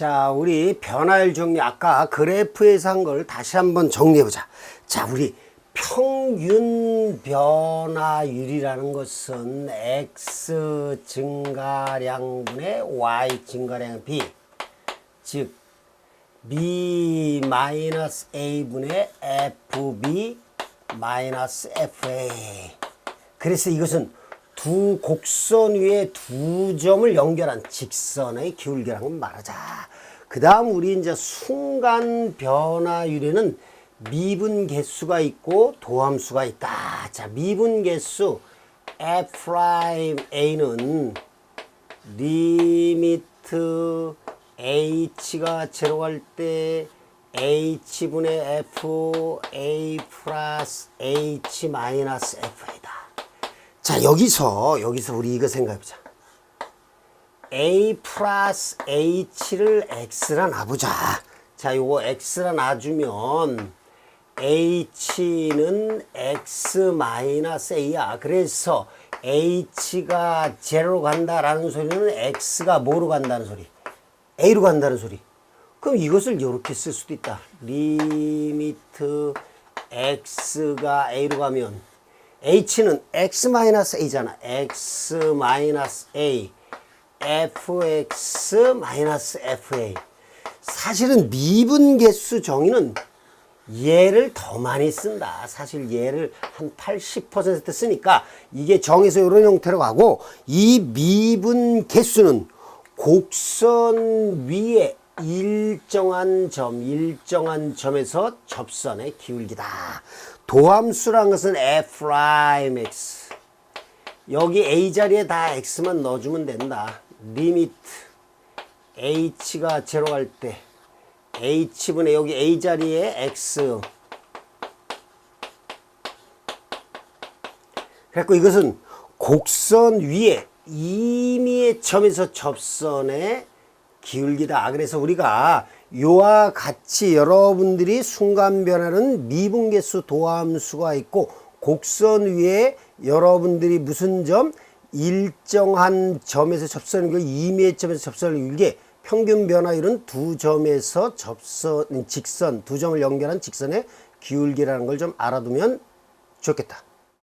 자, 우리 변화율 정리 아까 그래프에서 한 걸 다시 한번 정리해 보자. 자, 우리 평균 변화율이라는 것은 x 증가량분의 y 증가량 b 즉 b 마이너스 a분의 fb 마이너스 fa 그래서 이것은 두 곡선 위에 두 점을 연결한 직선의 기울기라는 걸 말하자. 그 다음 우리 이제 순간 변화율에는 미분 개수가 있고 도함수가 있다. 자, 미분 개수 f'a는 리미트 h가 제로 갈때 h분의 f a 플러스 h 마이너스 fa다. 자 여기서 여기서 우리 이거 생각해보자. a 플러스 h를 x라 놔보자. 자 요거 x라 놔주면 h는 x 마이너스 a야. 그래서 h가 제로로 간다라는 소리는 x가 뭐로 간다는 소리? a로 간다는 소리. 그럼 이것을 이렇게 쓸 수도 있다. 리미트 x가 a로 가면 h는 x-a잖아. x-a fx-fa 사실은 미분 개수 정의는 얘를 더 많이 쓴다. 사실 얘를 한 80% 쓰니까 이게 정에서 이런 형태로 가고 이 미분 개수는 곡선 위에 일정한 점, 일정한 점에서 접선의 기울기다. 도함수란 것은 f'x. 여기 a 자리에 다 x만 넣어주면 된다. 리미트 h가 제로 갈 때 h분의 여기 a 자리에 x. 그래서 이것은 곡선 위에 임의의 점에서 접선의 기울기다. 그래서 우리가 요와 같이 여러분들이 순간 변화는 미분계수 도함수가 있고 곡선 위에 여러분들이 무슨 점 일정한 점에서 접선을 임의의 점에서 접선을 이게 평균 변화율은 두 점에서 접선 직선 두 점을 연결한 직선의 기울기라는 걸 좀 알아두면 좋겠다.